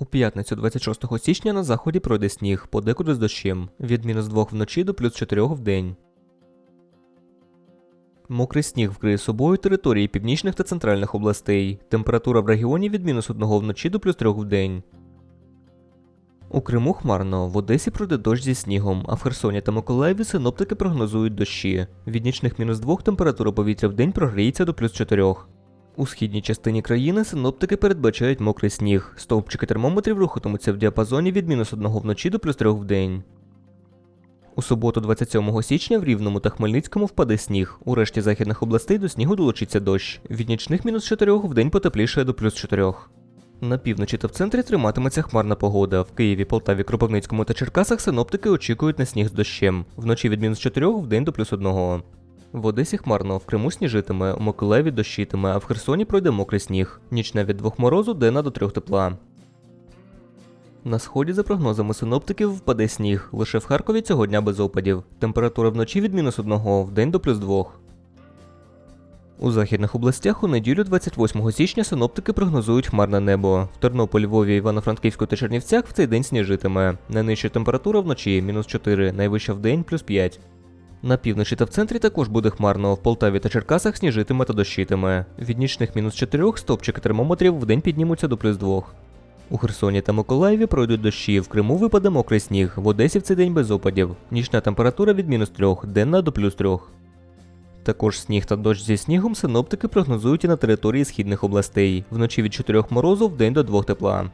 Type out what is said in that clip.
У п'ятницю 26 січня на заході пройде сніг, подекуди з дощем. Від мінус 2 вночі до плюс 4 в день. Мокрий сніг вкриє собою території північних та центральних областей. Температура в регіоні від мінус 1 вночі до плюс 3 в день. У Криму хмарно, в Одесі пройде дощ зі снігом, а в Херсоні та Миколаєві синоптики прогнозують дощі. Від нічних мінус 2 температура повітря в день прогріється до плюс 4. У східній частині країни синоптики передбачають мокрий сніг. Стовпчики термометрів рухатимуться в діапазоні від мінус 1 вночі до плюс 3 в день. У суботу 27 січня в Рівному та Хмельницькому впаде сніг. У решті західних областей до снігу долучиться дощ. Від нічних мінус 4 в день потеплішає до плюс 4. На півночі та в центрі триматиметься хмарна погода. В Києві, Полтаві, Кропивницькому та Черкасах синоптики очікують на сніг з дощем. Вночі від мінус 4 в день до плюс 1. В Одесі хмарно, в Криму сніжитиме, у Миколаєві дощитиме, а в Херсоні пройде мокрий сніг. Нічна від двох морозу, денна до трьох тепла. На сході, за прогнозами синоптиків, впаде сніг. Лише в Харкові цього дня без опадів. Температура вночі від мінус 1, в день до плюс 2. У західних областях у неділю 28 січня синоптики прогнозують хмарне небо. В Тернополі, Львові, Івано-Франківську та Чернівцях в цей день сніжитиме. Найнижча температура вночі мінус 4, найвища в день плюс 5. На півночі та в центрі також буде хмарно. В Полтаві та Черкасах сніжитиме та дощитиме. Від нічних мінус 4 стопчики термометрів в день піднімуться до плюс 2. У Херсоні та Миколаєві пройдуть дощі, в Криму випаде мокрий сніг, в Одесі в цей день без опадів. Нічна температура від мінус 3, денна до плюс 3. Також сніг та дощ зі снігом синоптики прогнозують і на території східних областей. Вночі від 4 морозу в день до 2 тепла.